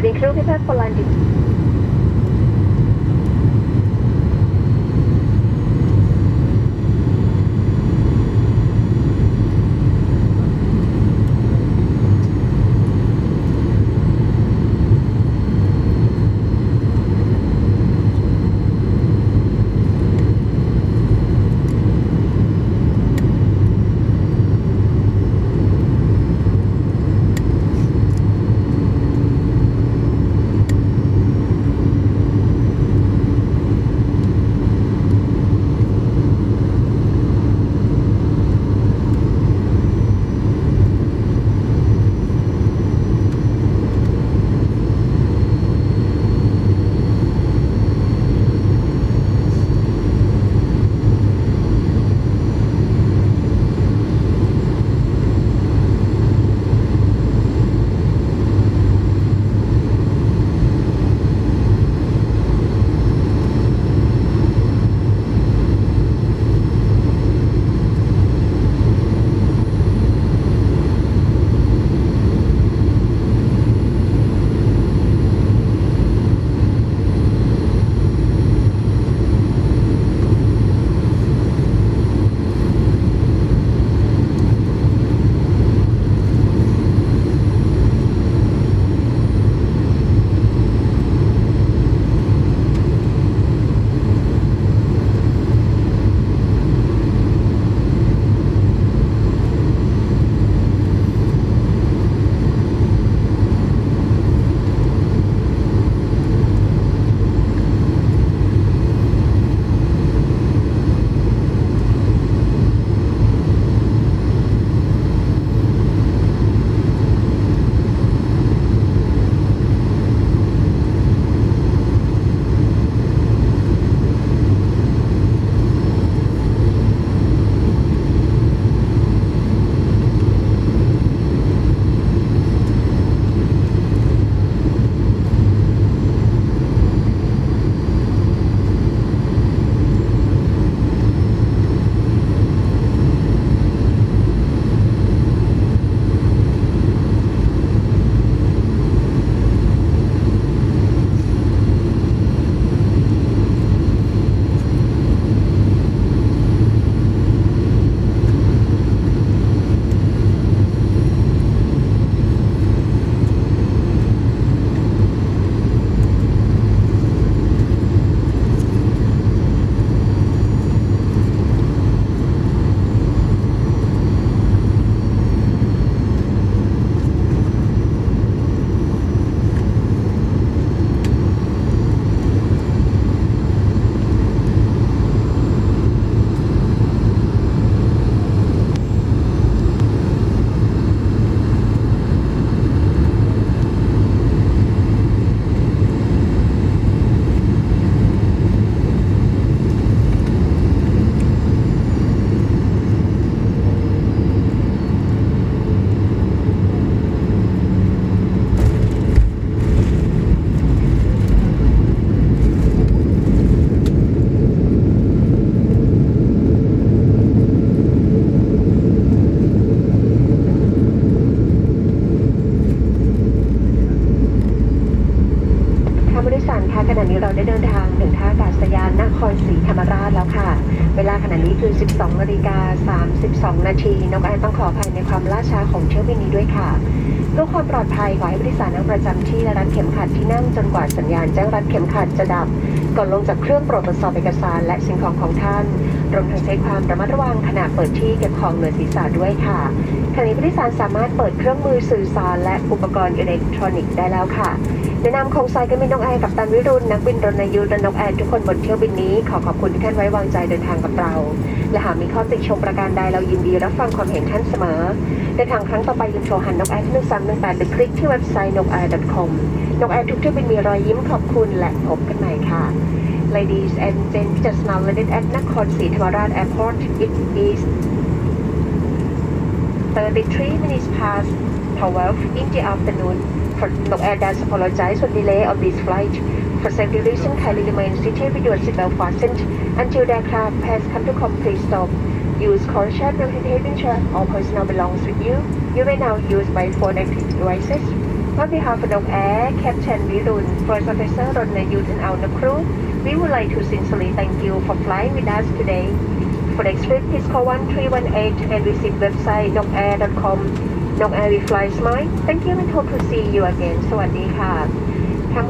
Cabin crew prepare for คือ 12นาฬิกา32 นาทีนกแอนต้องขออภัยในความล่าช้าของเที่ยวบินนี้ด้วยค่ะเพื่อความปลอดภัยขอให้ผู้โดยสารนั่งประจำที่และรัดเข็มขัดที่นั่งจนกว่าสัญญาณแจ้งรัดเข็มขัดจะดับ ก่อนลงจากเครื่องโปรดตรวจสอบเอกสารและสิ่งของของท่าน รวมทั้งใช้ความระมัดระวังขณะเปิดที่เก็บของเหนือศีรษะด้วยค่ะขณะนี้ผู้โดยสารสามารถเปิดเครื่องมือสื่อสารและอุปกรณ์อิเล็กทรอนิกส์ได้แล้วค่ะในนามของสายการบินนกแอร์กับตันวิรุณนักบินรณยุทธ์และนกแอร์ทุกคนบนเที่ยวบินนี้ขอขอบคุณที่ท่านไว้วางใจเดินทางกับเรา และหากมีข้อติชมประการใดเรายินดีรับฟังความเห็นท่านเสมอเดินทางครั้งต่อไปลืมโทรหันนกแอร์ที่หนึ่งสามหนึ่งแปดหรือคลิกที่เว็บไซต์นกแอร์ .com นกแอร์ทุกเที่ยวบินมีรอยยิ้มขอบคุณและพบกันใหม่ค่ะ Ladies and gents, just now landed at Nakhon Si Thammarat Airport. It is 33 minutes past 12 in the afternoon. For no air does apologize for delay of this flight. For safety reasons, kindly remain seated with your seatbelt fastened until the aircraft has come to complete stop. Use caution when heading ensure all personal belongs with you. You may now use by phone active devices. On behalf of Nok Air, Captain Virun, First Officer Ronnayut and our crew, we would like to sincerely thank you for flying with us today. For next trip, please call 1318 and visit website nokair.com. Nok Air will fly smile. Thank you and hope to see you again. สวัสดีค่ะ